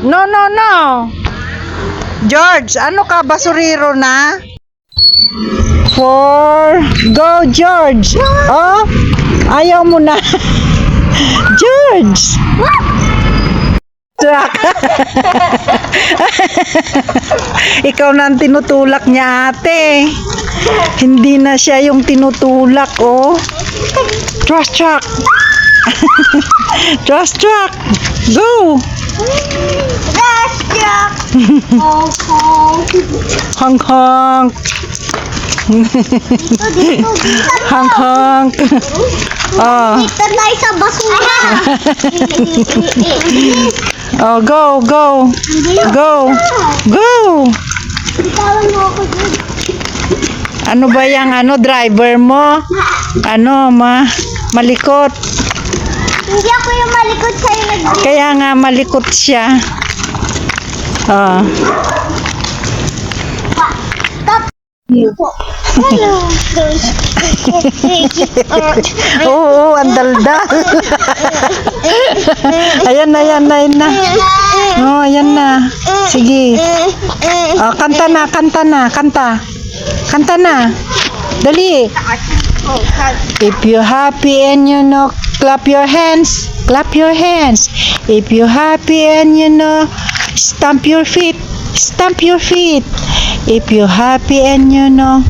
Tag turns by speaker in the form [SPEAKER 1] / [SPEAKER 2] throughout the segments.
[SPEAKER 1] No, no, no. George, ano ka? Basuriro na? Four. Go, George. Oh, ayaw mo na. George. Truck. Ikaw na ang tinutulak niya ate. Hindi na siya yung tinutulak, oh. Trust truck. Trust truck. Go. Honk honk. honk honk. Oh.
[SPEAKER 2] Dito tayo sa basura.
[SPEAKER 1] Oh, go, go. Go. Go.
[SPEAKER 2] Bitawan mo ako dun.
[SPEAKER 1] Ano ba yung ano driver mo? Ano ma malikot.
[SPEAKER 2] Hindi ako yung malikot sa'yo nag
[SPEAKER 1] Kaya nga malikot siya. Oh.
[SPEAKER 2] Hello.
[SPEAKER 1] Oo, ang daldal. ayan na, ayan na, ayan na. Oh, ayan na. Sige. Oh, kanta na, kanta na, kanta. Kanta na. Dali. If you're happy and you know, clap your hands. Clap your hands. If you're happy and you know, stamp your feet. Stamp your feet. If you're happy and you know,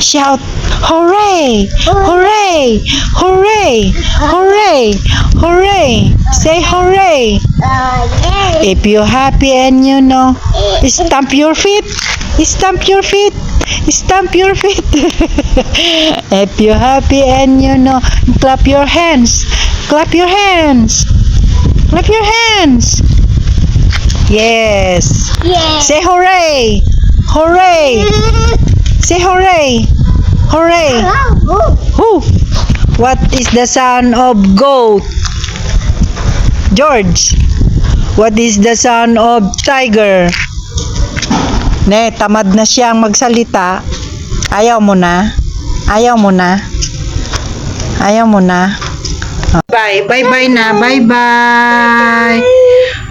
[SPEAKER 1] shout hooray! Hooray! Hooray! Hooray! Hooray! Say hooray! If you're happy and you know, stamp your feet. Stamp your feet. Stamp your feet. if you're happy and you know, clap your hands. Clap your hands. Clap your hands. Yes.
[SPEAKER 2] Yeah.
[SPEAKER 1] Say hooray. Hooray. Say hooray. Hooray. Who? What is the sound of goat? George. What is the sound of tiger? Ne, tamad na siyang magsalita. Ayaw mo na? Ayaw mo na? Ayaw mo na? Bye. Bye-bye na. Bye-bye.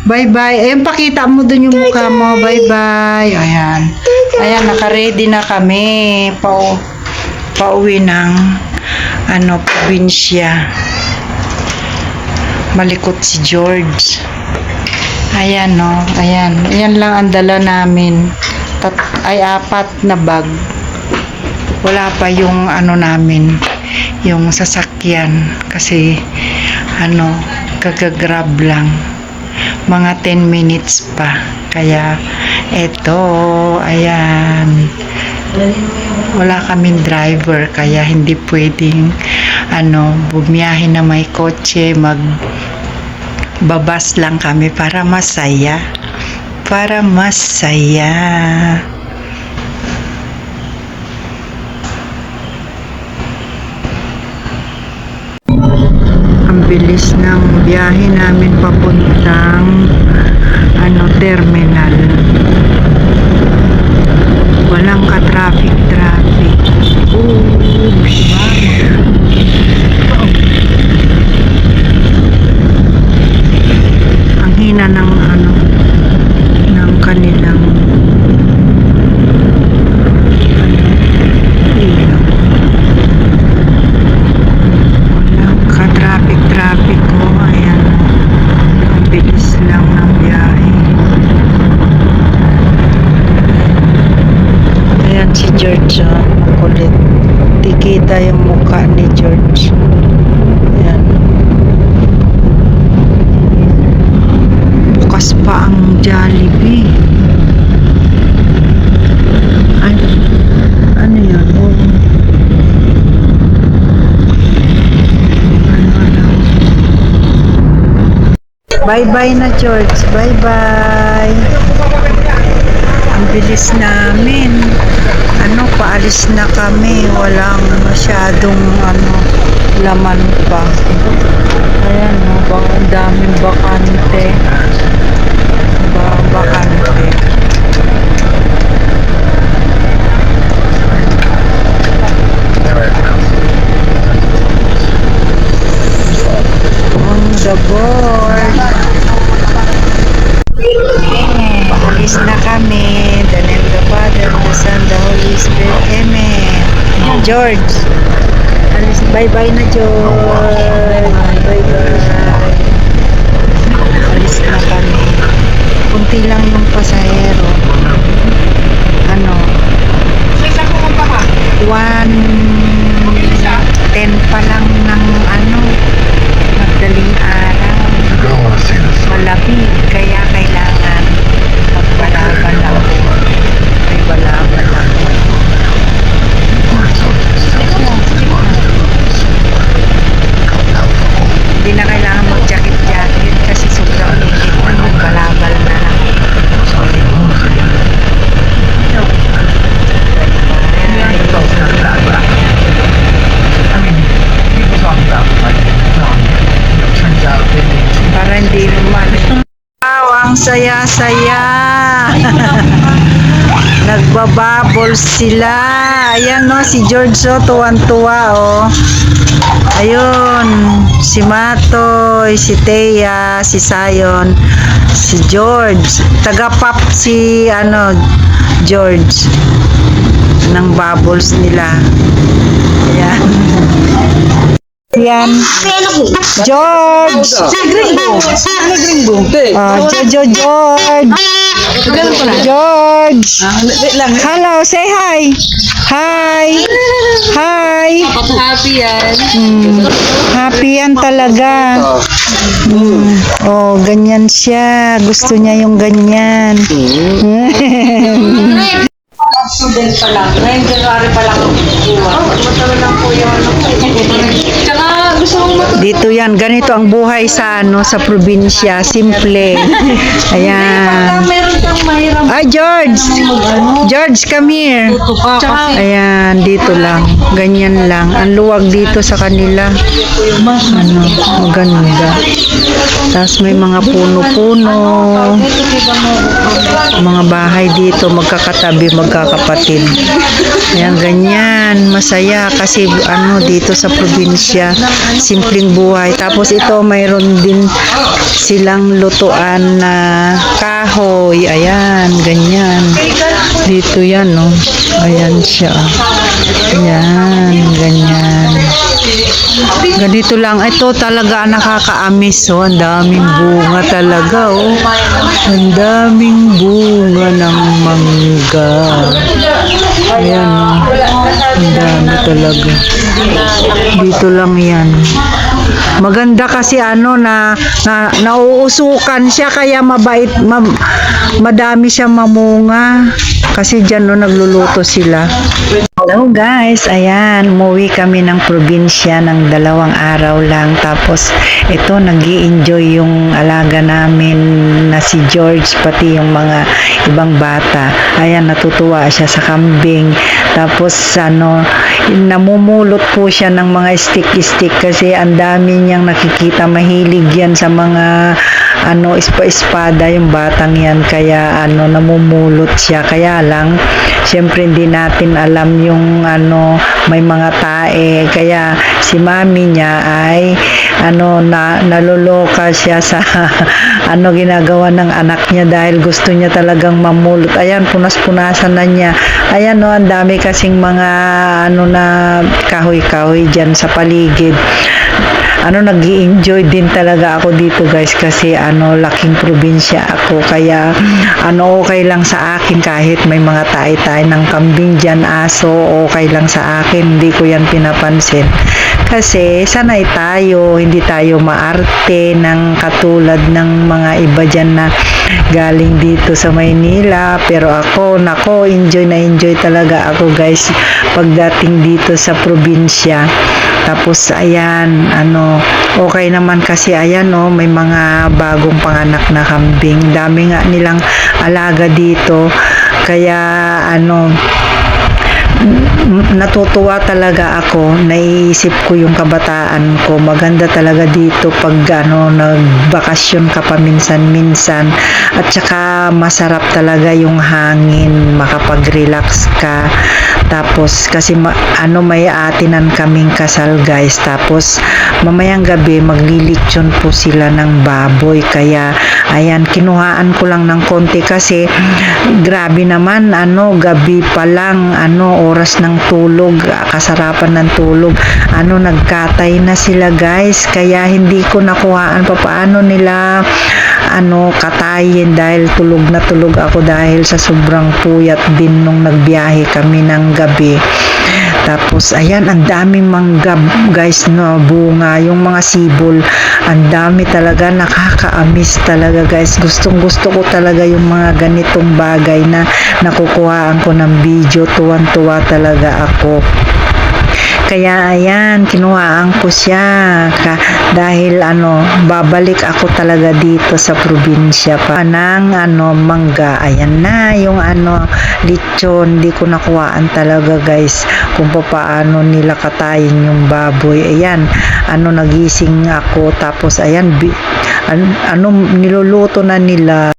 [SPEAKER 1] Bye-bye. Ayan, pakita mo dun yung mukha mo. Bye-bye. Ayan. Ayan, naka-ready na kami. Pa pauwi ng ano, probinsya. Malikot si George. Ayan, no. Ayan. Ayan lang ang dala namin. Tat ay apat na bag. Wala pa yung ano namin, yung sasakyan. Kasi, ano, kagagrab lang. Mga 10 minutes pa. Kaya, eto, ayan. Wala kaming driver, kaya hindi pwedeng, ano, bumiyahe na may kotse, mag babas lang kami para masaya. Para masaya. Ang bilis ng biyahe namin papuntang ano terminal. Walang ka-traffic traffic. Oops. Ang hina ng kanilang ano, ilaw. Walang ka-traffic traffic ko. Ayan. Ang bilis lang ng biyahe. Ayan si George. Oh, ang kulit. Tikita ni George. Ayan. Bukas pa ang Jollibee. Ay, ano yun? Oh. Ano, ano? Bye-bye na, George. Bye-bye. Ang bilis namin. Ano, paalis na kami. Walang masyadong, ano, laman pa. Ayan, no, bang ang daming bakante. Ba, bakante. George. Bye-bye na, George. Ang saya-saya nagbababol sila. Ayan no si George so tuwan-tuwa oh. Ayun si Matoy si Thea si Sayon si George. Taga-pop si ano George ng bubbles nila. Ayan yan George Ah, Jojo George. George. Hello, say hi. Hi. Hi.
[SPEAKER 3] Happy yan.
[SPEAKER 1] Hmm, happy yan talaga. Hmm. Oh, ganyan siya. Gusto niya yung ganyan.
[SPEAKER 3] Student pa lang. Ngayon, January pa lang ako kukuha. Matagal lang po yung ano. Tsaka gusto kong matutunan.
[SPEAKER 1] Dito yan, ganito ang buhay sa ano sa probinsya, simple. Ayan. Ah, George. George, come here. Ayan, dito lang. Ganyan lang. Ang luwag dito sa kanila. Ano, maganda. Tapos may mga puno-puno. Mga bahay dito, magkakatabi, magkakapatid. Ayan, ganyan. Masaya kasi ano dito sa probinsya, simpleng buhay. Tapos ito, mayroon din silang lutuan na kahoy. Ayan, ganyan. Dito yan, no? Ayan siya. Ayan, ganyan. Ganito lang. Ito talaga nakakaamis, oh. Ang daming bunga talaga, oh. Ang daming bunga ng mangga. Ayan, oh. Ang dami talaga. Dito lang yan. Maganda kasi ano na, na nauusukan siya kaya mabait ma, madami siya mamunga kasi diyan no nagluluto sila. Hello guys, ayan, umuwi kami ng probinsya ng dalawang araw lang. Tapos ito, nag enjoy yung alaga namin na si George, pati yung mga ibang bata. Ayan, natutuwa siya sa kambing. Tapos ano, namumulot po siya ng mga stick-stick kasi ang dami niyang nakikita. Mahilig yan sa mga ano, ispa-espada yung batang yan. Kaya ano, namumulot siya. Kaya lang, syempre hindi natin alam yung ano may mga tae kaya si mami niya ay ano na naloloka siya sa ano ginagawa ng anak niya dahil gusto niya talagang mamulot. Ayan punas-punasan na niya. Ayan no ang dami kasing mga ano na kahoy-kahoy diyan sa paligid ano nag enjoy din talaga ako dito guys kasi ano laking probinsya ako. Kaya ano okay lang sa akin kahit may mga tae-tae ng kambing dyan aso okay lang sa akin. Hindi ko yan pinapansin. Kasi sanay tayo hindi tayo maarte ng katulad ng mga iba dyan na galing dito sa Maynila. Pero ako nako enjoy na enjoy talaga ako guys pagdating dito sa probinsya tapos ayan, ano, okay naman kasi ayan no, may mga bagong panganak na kambing. Dami nga nilang alaga dito. Kaya ano, natutuwa talaga ako. Naiisip ko yung kabataan ko. Maganda talaga dito pag ano nagbakasyon ka pa minsan-minsan at saka masarap talaga yung hangin. Makapag-relax ka. Tapos kasi ma- ano may atinan kaming kasal guys. Tapos mamayang gabi maglilitsyon po sila ng baboy. Kaya Ayan, kinuhaan ko lang ng konti kasi grabe naman, ano, gabi pa lang, ano, oras ng tulog, kasarapan ng tulog. Ano, nagkatay na sila guys, kaya hindi ko nakuhaan pa paano nila ano katayin dahil tulog na tulog ako dahil sa sobrang puyat din nung nagbiyahe kami ng gabi. Tapos ayan, ang daming mangga guys no, bunga, yung mga sibol, ang dami talaga, nakakaamis talaga guys. Gustong gusto ko talaga yung mga ganitong bagay na nakukuhaan ko ng video, tuwan-tuwa talaga ako. Kaya ayan, kinuhaan ko siya. Ka, dahil ano, babalik ako talaga dito sa probinsya pa. Ng ano, mangga. Ayan na, yung ano, lechon, di ko nakuhaan talaga guys kung paano nila katayin yung baboy. Ayan, ano, nagising ako. Tapos ayan, bi, an- ano, niluluto na nila